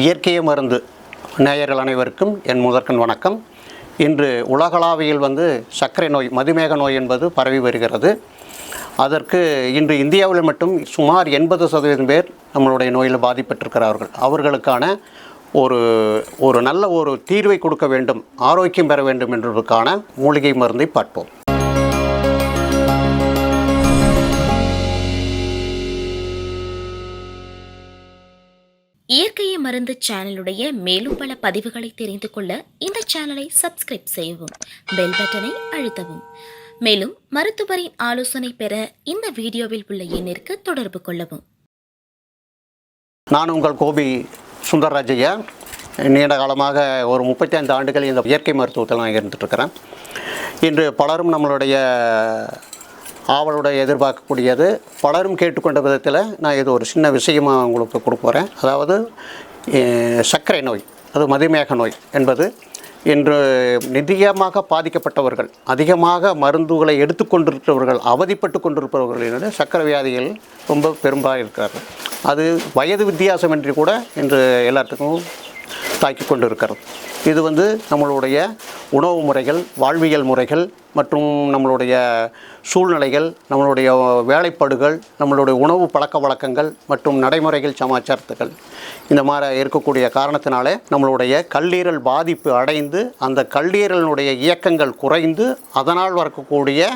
இயற்கைய மருந்து. நேயர்கள் அனைவருக்கும் என் முதற்கண் வணக்கம். இன்று உலகளாவியில் வந்து சர்க்கரை நோய் மதுமேக நோய் என்பது பரவி வருகிறது. அதற்கு இன்று இந்தியாவில் மட்டும் சுமார் எண்பது சதவீதம் பேர் நம்மளுடைய நோயில் பாதிப்பட்டிருக்கிறார்கள். அவர்களுக்கான ஒரு ஒரு நல்ல ஒரு தீர்வை கொடுக்க வேண்டும் ஆரோக்கியம் பெற வேண்டும் என்பதற்கான மூலிகை மருந்தை பார்ப்போம். மருந்து சேனலுடைய மேலும் பல பதிவுகளை தெரிந்து கொள்ள இந்த சேனலை சப்ஸ்கிரைப் செய்யவும் பெல் பட்டனை அழுத்தவும். மேலும் மருத்துவரின் ஆலோசனை பெற இந்த வீடியோவில் உள்ள எண்ணிற்கு தொடர்பு கொள்ளவும். நான் உங்கள் கோபி சுந்தரராஜையா நீண்ட காலமாக ஒரு முப்பத்தி ஐந்து ஆண்டுகள் இந்த இயற்கை மருத்துவத்தில் நான் இருந்துட்டுருக்கிறேன் இன்று பலரும் நம்மளுடைய ஆவலுடைய எதிர்பார்க்கக்கூடியது பலரும் கேட்டுக்கொண்ட விதத்தில் நான் இது ஒரு சின்ன விஷயமாக உங்களுக்கு கொடுக்குறேன் அதாவது சர்க்கரை நோய் அது மதுமேக நோய் என்பது இன்று நிதியமாக பாதிக்கப்பட்டவர்கள் அதிகமாக மருந்துகளை எடுத்துக்கொண்டிருக்கிறவர்கள் அவதிப்பட்டு கொண்டிருப்பவர்களினுடைய சர்க்கரை வியாதிகள் ரொம்ப பெரும்பாக இருக்கிறார்கள் அது வயது வித்தியாசமின்றி கூட இன்று எல்லாத்துக்கும் தாக்கி கொண்டு இருக்கிறது இது வந்து நம்மளுடைய உணவு முறைகள் வாழ்வியல் முறைகள் மற்றும் நம்மளுடைய சூழ்நிலைகள் நம்மளுடைய வேலைப்பாடுகள் நம்மளுடைய உணவு பழக்க வழக்கங்கள் மற்றும் நடைமுறைகள் சமாச்சாரத்துகள். இந்த மாதிரி இருக்கக்கூடிய காரணத்தினாலே நம்மளுடைய கல்லீரல் பாதிப்பு அடைந்து அந்த கல்லீரலினுடைய இயக்கங்கள் குறைந்து அதனால் வரக்கூடிய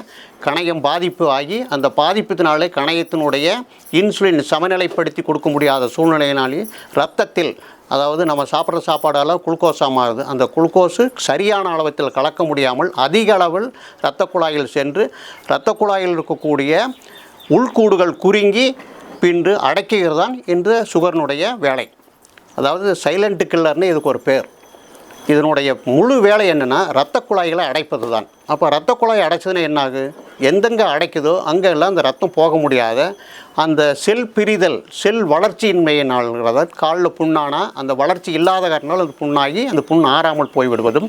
கணையம் பாதிப்பு ஆகி அந்த பாதிப்பினாலே கணையத்தினுடைய இன்சுலின் சமநிலைப்படுத்தி கொடுக்க முடியாத சூழ்நிலையினாலே ரத்தத்தில் அதாவது நம்ம சாப்பிட்ற சாப்பாடெல்லாம் குளுக்கோஸாக மாறுது. அந்த குளுக்கோஸு சரியான அளவத்தில் கலக்க முடியாமல் அதிக அளவில் இரத்த குழாயில் சென்று இரத்த குழாயில் இருக்கக்கூடிய உள்கூடுகள் குறுங்கி பின்று அடக்குகிறது தான் இந்த சுகர்னுடைய வேலை. அதாவது சைலண்ட் கில்லர்னு இதுக்கு ஒரு பேர். இதனுடைய முழு வேலை என்னென்னா இரத்த குழாய்களை அடைப்பது தான் அப்போ ரத்த குழாய் அடைச்சதுன்னா என்ன ஆகு எந்தெங்கே அடைக்குதோ அங்கெல்லாம் அந்த ரத்தம் போக முடியாத அந்த செல் பிரிதல் செல் வளர்ச்சியின்மையினால் காலில் புண்ணானா அந்த வளர்ச்சி இல்லாத காரணத்தால் அது புண்ணாகி அந்த புண் ஆறாமல் போய்விடுவதும்.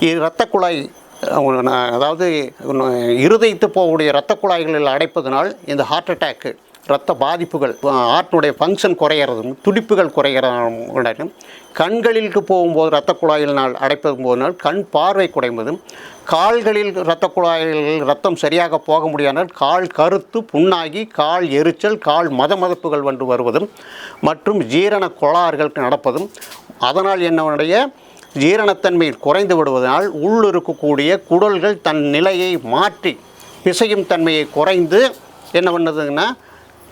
இது இரத்த குழாய் அதாவது இருதயத்து போகக்கூடிய இரத்த குழாய்களில் அடைப்பதனால் இந்த ஹார்ட் அட்டாக்கு இரத்த பாதிப்புகள் ஹார்ட்டினுடைய ஃபங்க்ஷன் குறையிறதும் துடிப்புகள் குறையிறதும் கண்களிலுக்கு போகும்போது இரத்த குழாயினால் அடைப்பதும் போதனால் கண் பார்வை குறைவதும் கால்களில் இரத்த குழாயில் ரத்தம் சரியாக போக முடியாமல் கால் கருத்து புண்ணாகி கால் எரிச்சல் கால் மத மதப்புகள் வந்து வருவதும் மற்றும் ஜீரண கோளாறுகள் நடப்பதும் அதனால் என்னுடைய ஜீரணத்தன்மை குறைந்து விடுவதனால் உள் இருக்கக்கூடிய குடல்கள் தன் நிலையை மாற்றி பிசையும் தன்மையை குறைந்து என்ன பண்ணுதுங்கன்னா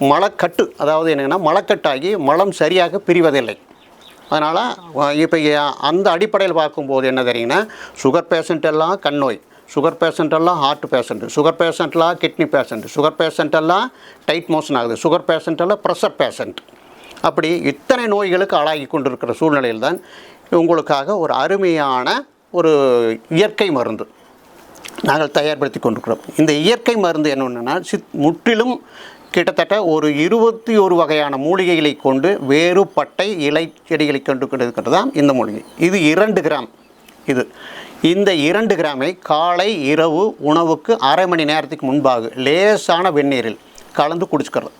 மலக்கட்டு அதாவது என்னென்னா மலக்கட்டாகி மலம் சரியாக பிரிவதில்லை. அதனால் இப்போ அந்த அடிப்படையில் பார்க்கும்போது என்ன தெரியுங்கன்னா சுகர் பேஷண்ட் எல்லாம் கண் நோய் சுகர் பேஷண்ட்டெல்லாம் ஹார்ட் பேஷண்ட்டு சுகர் பேஷண்ட்டெல்லாம் கிட்னி பேஷண்ட் சுகர் பேஷண்ட்டெல்லாம் டைட் மோஷன் ஆகுது சுகர் பேஷண்ட்டெல்லாம் ப்ரெஷர் பேஷண்ட் அப்படி இத்தனை நோய்களுக்கு ஆளாகி கொண்டிருக்கிற சூழ்நிலையில் தான் உங்களுக்காக ஒரு அருமையான ஒரு இயற்கை மருந்து நாங்கள் தயார்படுத்தி கொண்டிருக்கிறோம். இந்த இயற்கை மருந்து என்னென்னா சித் முற்றிலும் கிட்டத்தட்ட ஒரு இருபத்தி ஒரு வகையான மூலிகைகளை கொண்டு வேறு பட்டை இலை செடிகளை கொண்டு இருக்கிறது தான் இந்த மூலிகை. இது இரண்டு கிராம். இது. இந்த இரண்டு கிராமை காலை இரவு உணவுக்கு அரை மணி நேரத்துக்கு முன்பாக லேசான வெந்நீரில் கலந்து குடிச்சுக்கிறது.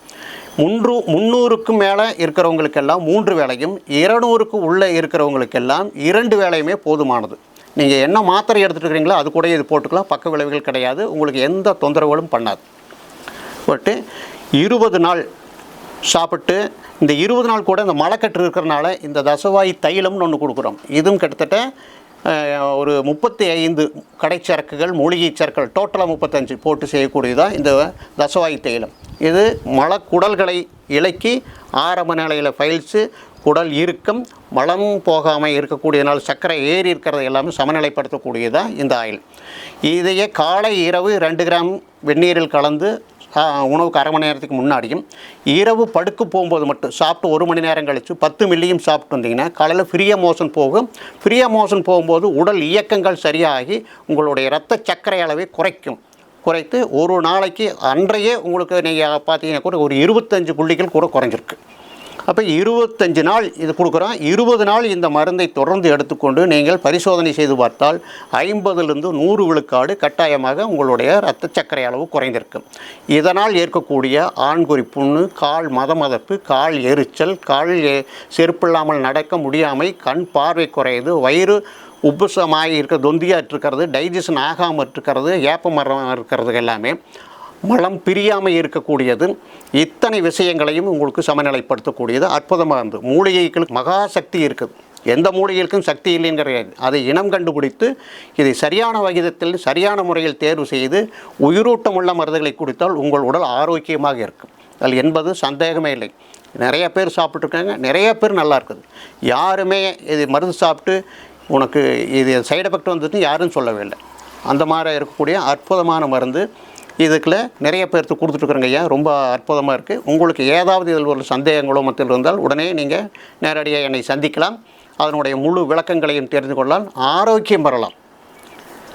முன்று முந்நூறுக்கு மேலே இருக்கிறவங்களுக்கெல்லாம் மூன்று வேளையும் இருநூறுக்கு உள்ளே இருக்கிறவங்களுக்கெல்லாம் இரண்டு வேளையுமே போதுமானது. நீங்கள் என்ன மாத்திரை எடுத்துட்டு இருக்கிறீங்களோ அது கூட இது போட்டுக்கலாம். பக்க விளைவுகள் கிடையாது. உங்களுக்கு எந்த தொந்தரவுகளும் பண்ணாது. போட்டு இருபது நாள் சாப்பிட்டு இந்த இருபது நாள் கூட இந்த மலைக்கட்டு இருக்கிறனால இந்த தசவாய் தைலம்னு ஒன்று கொடுக்குறோம். இதுவும் கிட்டத்தட்ட ஒரு முப்பத்தி ஐந்து கடைச்சரக்குகள் மூலிகை சரக்குகள் டோட்டலாக முப்பத்தஞ்சு போட்டு செய்யக்கூடியதான் இந்த தசவாய் தைலம். இது மலக்குடல்களை இலக்கி ஆரம்ப நிலையில் ஃபைல்ஸு குடல் இறுக்கம் மலம் போகாமல் இருக்கக்கூடியனால் சர்க்கரை ஏறி இருக்கிறது எல்லாமே சமநிலைப்படுத்தக்கூடியதான் இந்த ஆயில். இதையே காலை இரவு ரெண்டு கிராம் வெந்நீரில் கலந்து உணவுக்கு அரை மணி நேரத்துக்கு முன்னாடியும் இரவு படுக்க போகும்போது மட்டும் சாப்பிட்டு ஒரு மணி நேரம் கழித்து பத்து மில்லியும் சாப்பிட்டு வந்தீங்கன்னா காலையில் ஃப்ரீயாக மோஷன் போகும். ஃப்ரீயாக மோஷன் போகும்போது உடல் இயக்கங்கள் சரியாகி உங்களுடைய இரத்த சர்க்கரை அளவை குறைக்கும். குறைத்து ஒரு நாளைக்கு அன்றையே உங்களுக்கு நீங்கள் பார்த்தீங்கன்னா கூட ஒரு இருபத்தஞ்சு புள்ளிகள் கூட குறைஞ்சிருக்கு. அப்போ இருபத்தஞ்சு நாள் இது கொடுக்குறோம். இருபது நாள் இந்த மருந்தை தொடர்ந்து எடுத்துக்கொண்டு நீங்கள் பரிசோதனை செய்து பார்த்தால் ஐம்பதுலேருந்து நூறு விழுக்காடு கட்டாயமாக உங்களுடைய இரத்த சர்க்கரை அளவு குறைந்திருக்கும். இதனால் ஏற்கக்கூடிய ஆண்குறி புண்ணு கால் மதமதப்பு கால் எரிச்சல் கால் செருப்பில்லாமல் நடக்க முடியாமை கண் பார்வை குறையுது வயிறு உப்புசமாகி இருக்க தொந்தியாக இருக்கிறது டைஜஷன் ஆகாமல் இருக்கிறது ஏப்ப மரம் இருக்கிறது எல்லாமே. மலம் பிரியாமல் இருக்கக்கூடியது. இத்தனை விஷயங்களையும் உங்களுக்கு சமநிலைப்படுத்தக்கூடியது அற்புதமாக இருந்தது. மூலிகைகளுக்கு மகா சக்தி இருக்குது. எந்த மூலிகைகளுக்கும் சக்தி இல்லைன்னு கிடையாது. அதை இனம் கண்டுபிடித்து இதை சரியான வகிதத்தில் சரியான முறையில் தேர்வு செய்து உயிரூட்டமுள்ள மருந்துகளை குடித்தால் உங்கள் உடல் ஆரோக்கியமாக இருக்கும். அதில் என்பது சந்தேகமே இல்லை. நிறைய பேர் சாப்பிட்ருக்காங்க நிறைய பேர் நல்லா இருக்குது. யாருமே இது மருந்து சாப்பிட்டு உனக்கு இது சைடு எஃபெக்ட் வந்துட்டு யாரும் சொல்லவே இல்லை. அந்த மாதிரி இருக்கக்கூடிய அற்புதமான மருந்து இதுக்குள்ள நிறைய பேர்த்து கொடுத்துட்ருக்குறங்க ஐயா. ரொம்ப அற்புதமாக இருக்குது உங்களுக்கு ஏதாவது இதில் ஒரு சந்தேகங்களோ மத்தியில் இருந்தால் உடனே நீங்கள் நேரடியாக என்னை சந்திக்கலாம். அதனுடைய முழு விளக்கங்களையும் தெரிந்து கொள்ளால் ஆரோக்கியம் பெறலாம்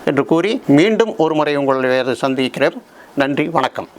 என்று கூறி மீண்டும் ஒரு முறை உங்களை சந்திக்கிறேன். நன்றி வணக்கம்.